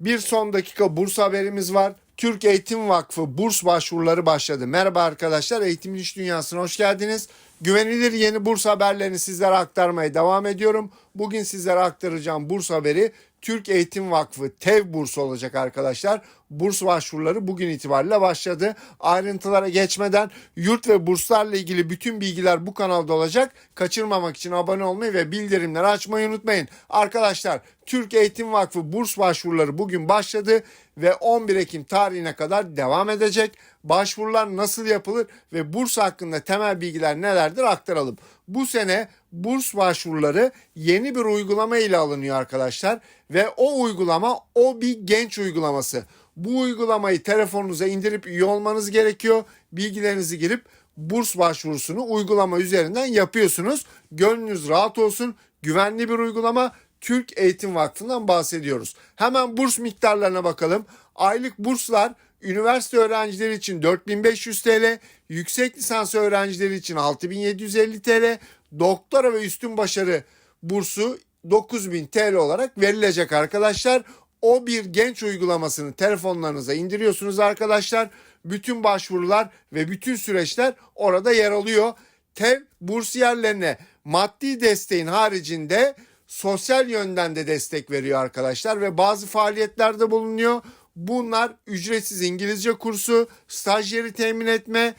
Bir son dakika burs haberimiz var. Türk Eğitim Vakfı burs başvuruları başladı. Merhaba arkadaşlar, Eğitimin İş Dünyası'na hoş geldiniz. Güvenilir yeni burs haberlerini sizlere aktarmaya devam ediyorum. Bugün sizlere aktaracağım burs haberi Türk Eğitim Vakfı TEV bursu olacak arkadaşlar. Burs başvuruları bugün itibariyle başladı. Ayrıntılara geçmeden yurt ve burslarla ilgili bütün bilgiler bu kanalda olacak. Kaçırmamak için abone olmayı ve bildirimleri açmayı unutmayın. Arkadaşlar Türk Eğitim Vakfı burs başvuruları bugün başladı ve 11 Ekim tarihine kadar devam edecek. Başvurular nasıl yapılır ve burs hakkında temel bilgiler nelerdir aktaralım. Bu sene burs başvuruları yeni bir uygulama ile alınıyor arkadaşlar ve o uygulama o bir genç uygulaması. Bu uygulamayı telefonunuza indirip üye olmanız gerekiyor. Bilgilerinizi girip burs başvurusunu uygulama üzerinden yapıyorsunuz. Gönlünüz rahat olsun. Güvenli bir uygulama. Türk Eğitim Vakfı'ndan bahsediyoruz. Hemen burs miktarlarına bakalım. Aylık burslar üniversite öğrencileri için 4500 TL, yüksek lisans öğrencileri için 6750 TL, doktora ve üstün başarı bursu 9000 TL olarak verilecek arkadaşlar. O bir genç uygulamasını telefonlarınıza indiriyorsunuz arkadaşlar. Bütün başvurular ve bütün süreçler orada yer alıyor. TEV bursiyerlerine maddi desteğin haricinde sosyal yönden de destek veriyor arkadaşlar ve bazı faaliyetlerde bulunuyor. Bunlar ücretsiz İngilizce kursu, stajyeri temin etme,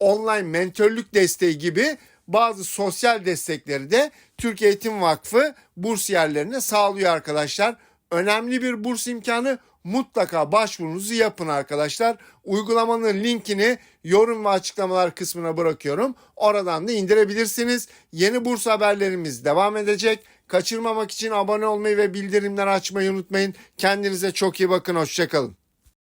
online mentörlük desteği gibi bazı sosyal destekleri de Türk Eğitim Vakfı bursiyerlerine sağlıyor arkadaşlar. Önemli bir burs imkanı mutlaka başvurunuzu yapın arkadaşlar. Uygulamanın linkini yorum ve açıklamalar kısmına bırakıyorum. Oradan da indirebilirsiniz. Yeni burs haberlerimiz devam edecek. Kaçırmamak için abone olmayı ve bildirimleri açmayı unutmayın. Kendinize çok iyi bakın. Hoşçakalın.